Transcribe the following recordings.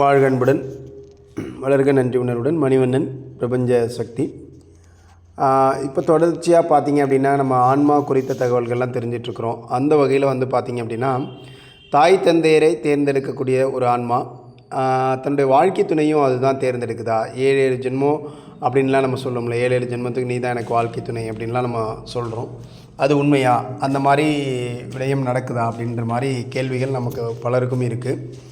வாழ்கன்புடன் வளர்க நன்றி உணர்வுடன் மணிவண்ணன் பிரபஞ்ச சக்தி. இப்போ தொடர்ச்சியாக பார்த்தீங்க அப்படின்னா நம்ம ஆன்மா குறித்த தகவல்கள்லாம் தெரிஞ்சிட்ருக்குறோம். அந்த வகையில் வந்து பார்த்திங்க அப்படின்னா தாய் தந்தையரை தேர்ந்தெடுக்கக்கூடிய ஒரு ஆன்மா தன்னுடைய வாழ்க்கை துணையும் அதுதான் தேர்ந்தெடுக்குதா? ஏழு ஏழு ஜென்மம் அப்படின்லாம் நம்ம சொல்லோம்ல ஏழு ஏழு ஜென்மத்துக்கு நீ தான் எனக்கு வாழ்க்கை துணை அப்படின்லாம் நம்ம சொல்கிறோம் அது உண்மையா? அந்த மாதிரி விடயம் நடக்குதா அப்படின்ற மாதிரி கேள்விகள் நமக்கு பலருக்கும் இருக்குது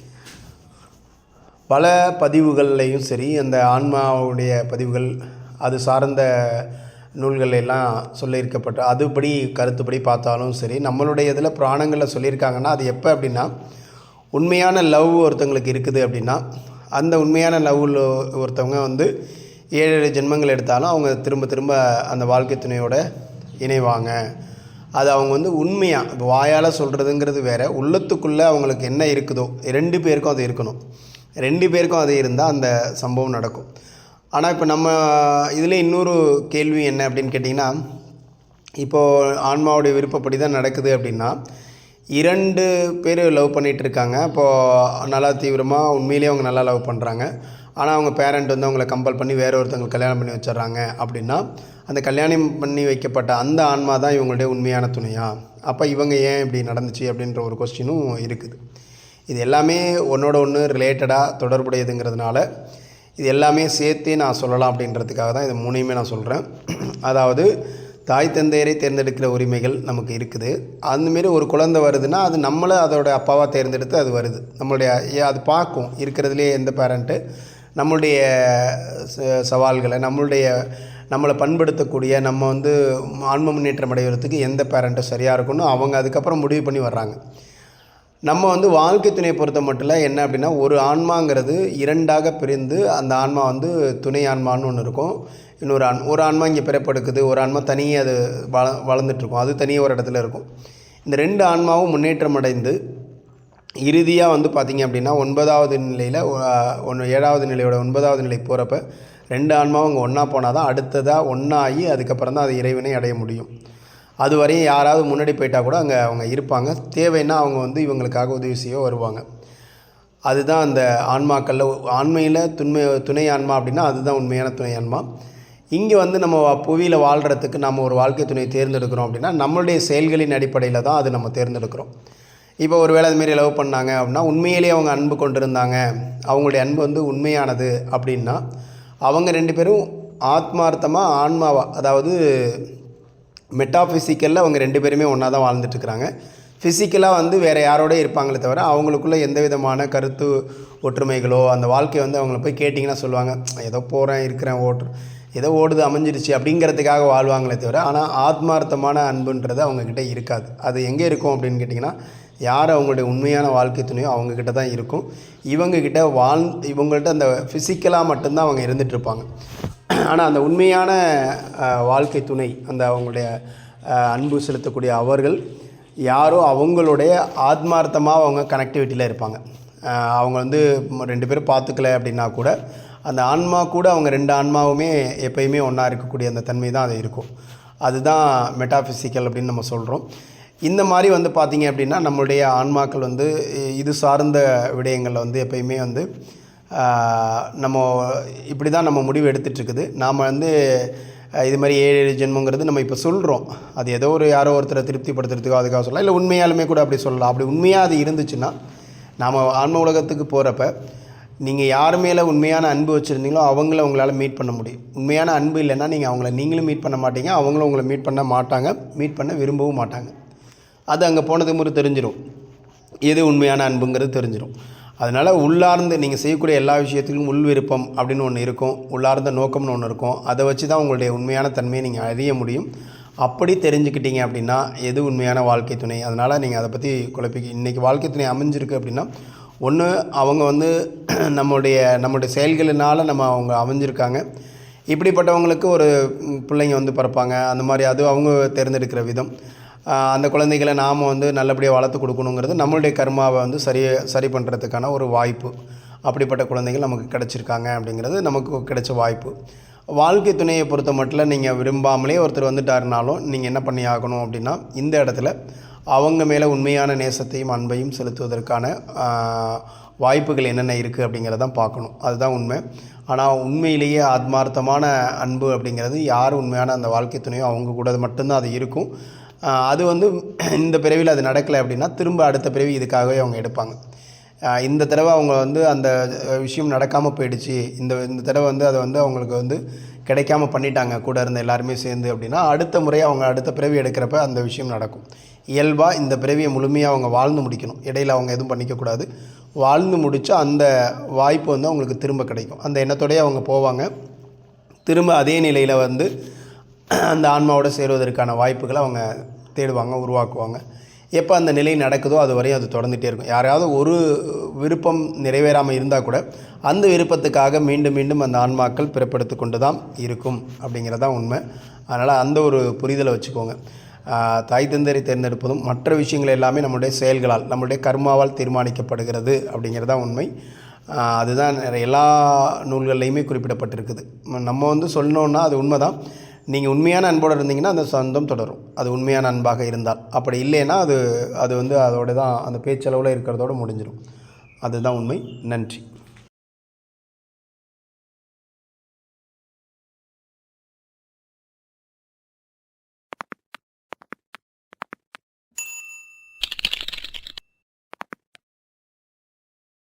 பல பதிவுகள்லையும் சரி அந்த ஆன்மாவுடைய பதிவுகள் அது சார்ந்த நூல்கள் எல்லாம் சொல்லியிருக்கப்பட்ட அதுபடி கருத்துப்படி பார்த்தாலும் சரி நம்மளுடைய இதில் புராணங்களில் சொல்லியிருக்காங்கன்னா அது எப்போ அப்படின்னா உண்மையான லவ் ஒருத்தவங்களுக்கு இருக்குது அப்படின்னா அந்த உண்மையான லவ்வில் ஒருத்தவங்க வந்து ஏழு ஏழு ஜென்மங்கள் எடுத்தாலும் அவங்க திரும்ப திரும்ப அந்த வாழ்க்கை துணையோட இணைவாங்க. அது அவங்க வந்து உண்மையாக இப்போ வாயால் சொல்கிறதுங்கிறது வேறு உள்ளத்துக்குள்ளே அவங்களுக்கு என்ன இருக்குதோ ரெண்டு பேருக்கும் அது இருக்கணும். ரெண்டு பேருக்கும் அது இருந்தால் அந்த சம்பவம் நடக்கும். ஆனால் இப்போ நம்ம இதில் இன்னொரு கேள்வி என்ன அப்படின்னு கேட்டிங்கன்னா இப்போது ஆன்மாவுடைய விருப்பப்படி தான் நடக்குது அப்படின்னா இரண்டு பேர் லவ் பண்ணிகிட்டு இருக்காங்க. இப்போது நல்லா தீவிரமாக உண்மையிலேயே அவங்க நல்லா லவ் பண்ணுறாங்க ஆனால் அவங்க பேரண்ட் வந்து அவங்கள கம்பல் பண்ணி வேற ஒருத்தவங்களுக்கு கல்யாணம் பண்ணி வச்சிடுறாங்க அப்படின்னா அந்த கல்யாணம் பண்ணி வைக்கப்பட்ட அந்த ஆன்மா தான் இவங்களுடைய உண்மையான துணையா? அப்போ இவங்க ஏன் இப்படி நடந்துச்சு அப்படின்ற ஒரு கொஸ்டினும் இருக்குது. இது எல்லாமே ஒன்றோட ஒன்று ரிலேட்டடாக தொடர்புடையதுங்கிறதுனால இது எல்லாமே சேர்த்தே நான் சொல்லலாம் அப்படின்றதுக்காக தான் இது மூணையுமே நான் சொல்கிறேன் அதாவது தாய் தந்தையரை தேர்ந்தெடுக்கிற உரிமைகள் நமக்கு இருக்குது. அந்தமாரி ஒரு குழந்தை வருதுன்னா அது நம்மளை அதோட அப்பாவாக தேர்ந்தெடுத்து அது வருது. நம்மளுடைய அது பார்க்கும். இருக்கிறதுலே எந்த பேரண்ட்டு நம்மளுடைய ச- சவால்களை நம்மளுடைய நம்மளை பண்படுத்தக்கூடிய நம்ம வந்து ஆன்ம முன்னேற்றம் அடைகிறதுக்கு எந்த பேரண்ட்டு சரியாக இருக்குன்னு அவங்க அதுக்கப்புறம் முடிவு பண்ணி வர்றாங்க. நம்ம வந்து வாழ்க்கை துணையை பொறுத்த மட்டும் என்ன அப்படின்னா ஒரு ஆன்மாங்கிறது இரண்டாக பிரிந்து அந்த ஆன்மா வந்து துணை ஆன்மான்னு ஒன்று இருக்கும். இன்னொரு ஆன் ஒரு ஆன்மா இங்கே பிறப்படுக்குது ஒரு ஆன்மா தனியே அது வள வளர்ந்துட்டுருக்கும் அது தனியே ஒரு இடத்துல இருக்கும். இந்த ரெண்டு ஆன்மாவும் முன்னேற்றம் அடைந்து இறுதியாக வந்து பார்த்திங்க அப்படின்னா ஒன்பதாவது நிலையில் ஒன்று ஏழாவது நிலையோட ஒன்பதாவது நிலை போகிறப்ப ரெண்டு ஆன்மாவும் அங்கே ஒன்றா போனால் தான் அடுத்ததாக ஒன்றாகி அதுக்கப்புறம் தான் அது இறைவனை அடைய முடியும். அது வரையும் யாராவது முன்னாடி போயிட்டா கூட அங்கே அவங்க இருப்பாங்க. தேவைன்னா அவங்க வந்து இவங்களுக்காக உதவி செய்ய வருவாங்க. அதுதான் அந்த ஆன்மாக்களில் ஆண்மையில் துண்மை துணை ஆன்மா அப்படின்னா அதுதான் உண்மையான துணை ஆன்மா. இங்கே வந்து நம்ம புவியில் வாழ்கிறதுக்கு நம்ம ஒரு வாழ்க்கை துணையை தேர்ந்தெடுக்கிறோம் அப்படின்னா நம்மளுடைய செயல்களின் அடிப்படையில் தான் அது நம்ம தேர்ந்தெடுக்கிறோம். இப்போ ஒரு வேளை அதுமாரி லவ் பண்ணாங்க அப்படின்னா உண்மையிலேயே அவங்க அன்பு கொண்டிருந்தாங்க. அவங்களுடைய அன்பு வந்து உண்மையானது அப்படின்னா அவங்க ரெண்டு பேரும் ஆத்மார்த்தமாக ஆன்மாவாக அதாவது மெட்டாஃபிசிக்கலில் அவங்க ரெண்டு பேருமே ஒன்றா தான் வாழ்ந்துட்டுருக்குறாங்க. ஃபிசிக்கலாக வந்து வேறு யாரோட இருப்பாங்களே தவிர அவங்களுக்குள்ள எந்த விதமான கருத்து ஒற்றுமைகளோ அந்த வாழ்க்கையை வந்து அவங்கள போய் கேட்டிங்கன்னா சொல்லுவாங்க ஏதோ போகிறேன் இருக்கிறேன் ஓட்டு ஏதோ ஓடுது அமைஞ்சிருச்சு அப்படிங்கிறதுக்காக வாழ்வாங்களே தவிர ஆனால் ஆத்மார்த்தமான அன்புன்றது அவங்கக்கிட்ட இருக்காது. அது எங்கே இருக்கும் அப்படின்னு கேட்டிங்கன்னா யார் அவங்களுடைய உண்மையான வாழ்க்கை துணையோ அவங்கக்கிட்ட தான் இருக்கும். இவங்கக்கிட்ட வாழ் இவங்கள்ட்ட அந்த ஃபிசிக்கலாக மட்டும்தான் அவங்க இருந்துகிட்ருப்பாங்க ஆனால் அந்த உண்மையான வாழ்க்கை துணை அந்த அவங்களுடைய அன்பு செலுத்தக்கூடிய அவர்கள் யாரோ அவங்களுடைய ஆத்மார்த்தமாக அவங்க கனெக்டிவிட்டியில் இருப்பாங்க. அவங்க வந்து ரெண்டு பேரும் பார்த்துக்கல அப்படின்னா கூட அந்த ஆன்மா கூட அவங்க ரெண்டு ஆன்மாவுமே எப்பயுமே ஒன்றா இருக்கக்கூடிய அந்த தன்மை தான் அது இருக்கும். அதுதான் மெட்டாஃபிசிக்கல் அப்படின்னு நம்ம சொல்கிறோம் இந்த மாதிரி வந்து பார்த்தீங்க அப்படின்னா நம்மளுடைய ஆன்மாக்கள் வந்து இது சார்ந்த விடயங்களில் வந்து எப்பயுமே வந்து நம்ம இப்படி தான் நம்ம முடிவு எடுத்துகிட்ருக்குது நாம் வந்து இது மாதிரி ஏழு ஏழு ஜென்மங்கிறது நம்ம இப்போ சொல்கிறோம் அது ஏதோ ஒரு யாரோ ஒருத்தரை திருப்திப்படுத்துறதுக்கோ அதுக்காக சொல்லலாம். இல்லை உண்மையாலுமே கூட அப்படி சொல்லலாம். அப்படி உண்மையாக அது இருந்துச்சுன்னா நாம் ஆன்ம உலகத்துக்கு போகிறப்ப நீங்கள் யார் மேலே உண்மையான அன்பு வச்சுருந்தீங்களோ அவங்கள உங்களால் மீட் பண்ண முடியும். உண்மையான அன்பு இல்லைன்னா நீங்கள் அவங்கள நீங்களும் மீட் பண்ண மாட்டீங்க. அவங்களும் உங்களை மீட் பண்ண மாட்டாங்க. மீட் பண்ண விரும்பவும் மாட்டாங்க. அது அங்கே போனதுக்கு முறை தெரிஞ்சிடும் எது உண்மையான அன்புங்கிறது தெரிஞ்சிடும் அதனால் உள்ளார்ந்து நீங்கள் செய்யக்கூடிய எல்லா விஷயத்துக்கும் உள் விருப்பம் அப்படின்னு ஒன்று இருக்கும். உள்ளார்ந்த நோக்கம்னு ஒன்று இருக்கும். அதை வச்சு தான் உங்களுடைய உண்மையான தன்மையை நீங்கள் அறிய முடியும். அப்படி தெரிஞ்சுக்கிட்டீங்க அப்படின்னா எது உண்மையான வாழ்க்கை துணை? அதனால் நீங்கள் அதை பற்றி குழப்பிக்க இன்றைக்கி வாழ்க்கை துணை அமைஞ்சிருக்கு அப்படின்னா ஒன்று அவங்க வந்து நம்முடைய நம்முடைய செயல்களினால் நம்ம அவங்க அமைஞ்சிருக்காங்க. இப்படிப்பட்டவங்களுக்கு ஒரு பிள்ளைங்க வந்து பிறப்பாங்க. அந்த மாதிரி அது அவங்க தேர்ந்தெடுக்கிற விதம். அந்த குழந்தைகளை நாம் வந்து நல்லபடியாக வளர்த்து கொடுக்கணுங்கிறது நம்மளுடைய கர்மாவை வந்து சரி சரி பண்ணுறதுக்கான ஒரு வாய்ப்பு. அப்படிப்பட்ட குழந்தைகள் நமக்கு கிடைச்சிருக்காங்க அப்படிங்கிறது நமக்கு கிடைச்ச வாய்ப்பு. வாழ்க்கை துணையை பொறுத்த மட்டும் நீங்கள் விரும்பாமலே ஒருத்தர் வந்துட்டாருனாலும் நீங்கள் என்ன பண்ணி ஆகணும் அப்படின்னா இந்த இடத்துல அவங்க மேலே உண்மையான நேசத்தையும் அன்பையும் செலுத்துவதற்கான வாய்ப்புகள் என்னென்ன இருக்குது அப்படிங்கிறதான் பார்க்கணும். அதுதான் உண்மை. ஆனால் உண்மையிலேயே ஆத்மார்த்தமான அன்பு அப்படிங்கிறது யார் உண்மையான அந்த வாழ்க்கை துணையோ அவங்க கூட மட்டும்தான் அது இருக்கும். அது வந்து இந்த பிறவியில் அது நடக்கலை அப்படின்னா திரும்ப அடுத்த பிறவி இதுக்காகவே அவங்க எடுப்பாங்க. இந்த தடவை அவங்க வந்து அந்த விஷயம் நடக்காமல் போயிடுச்சு. இந்த இந்த தடவை வந்து அதை வந்து அவங்களுக்கு வந்து கிடைக்காம பண்ணிட்டாங்க. கூட இருந்த எல்லாருமே சேர்ந்து அப்படின்னா அடுத்த முறை அவங்க அடுத்த பிறவி எடுக்கிறப்ப அந்த விஷயம் நடக்கும். இயல்பாக இந்த பிறவியை முழுமையாக அவங்க வாழ்ந்து முடிக்கணும். இடையில அவங்க எதுவும் பண்ணிக்கக்கூடாது வாழ்ந்து முடித்தா அந்த வாய்ப்பு வந்து அவங்களுக்கு திரும்ப கிடைக்கும். அந்த எண்ணத்தோடயே அவங்க போவாங்க. திரும்ப அதே நிலையில் வந்து அந்த ஆன்மாவோட சேருவதற்கான வாய்ப்புகளை அவங்க தேடுவாங்க உருவாக்குவாங்க. எப்போ அந்த நிலை நடக்குதோ அது வரையும் அது தொடர்ந்துகிட்டே இருக்கும். யாராவது ஒரு விருப்பம் நிறைவேறாமல் இருந்தால் கூட அந்த விருப்பத்துக்காக மீண்டும் மீண்டும் அந்த ஆன்மாக்கள் பிறப்படுத்தி கொண்டு தான் இருக்கும் அப்படிங்கிறதான் உண்மை. அதனால் அந்த ஒரு புரிதலை வச்சுக்கோங்க. தாய் தந்தரை தேர்ந்தெடுப்பதும் மற்ற விஷயங்கள் எல்லாமே நம்முடைய செயல்களால் நம்முடைய கர்மாவால் தீர்மானிக்கப்படுகிறது அப்படிங்கிறதான் உண்மை. அதுதான் நிறைய எல்லா நூல்கள்லையுமே குறிப்பிடப்பட்டிருக்குது. நம்ம வந்து சொல்லணுன்னா அது உண்மைதான். நீங்கள் உண்மையான அன்போடு இருந்தீங்கன்னா அந்த சொந்தம் தொடரும். அது உண்மையான அன்பாக இருந்தால். அப்படி இல்லைன்னா அது அது வந்து அதோட தான் அந்த பேச்சளவில் இருக்கிறதோட முடிஞ்சிடும் அதுதான் உண்மை. நன்றி.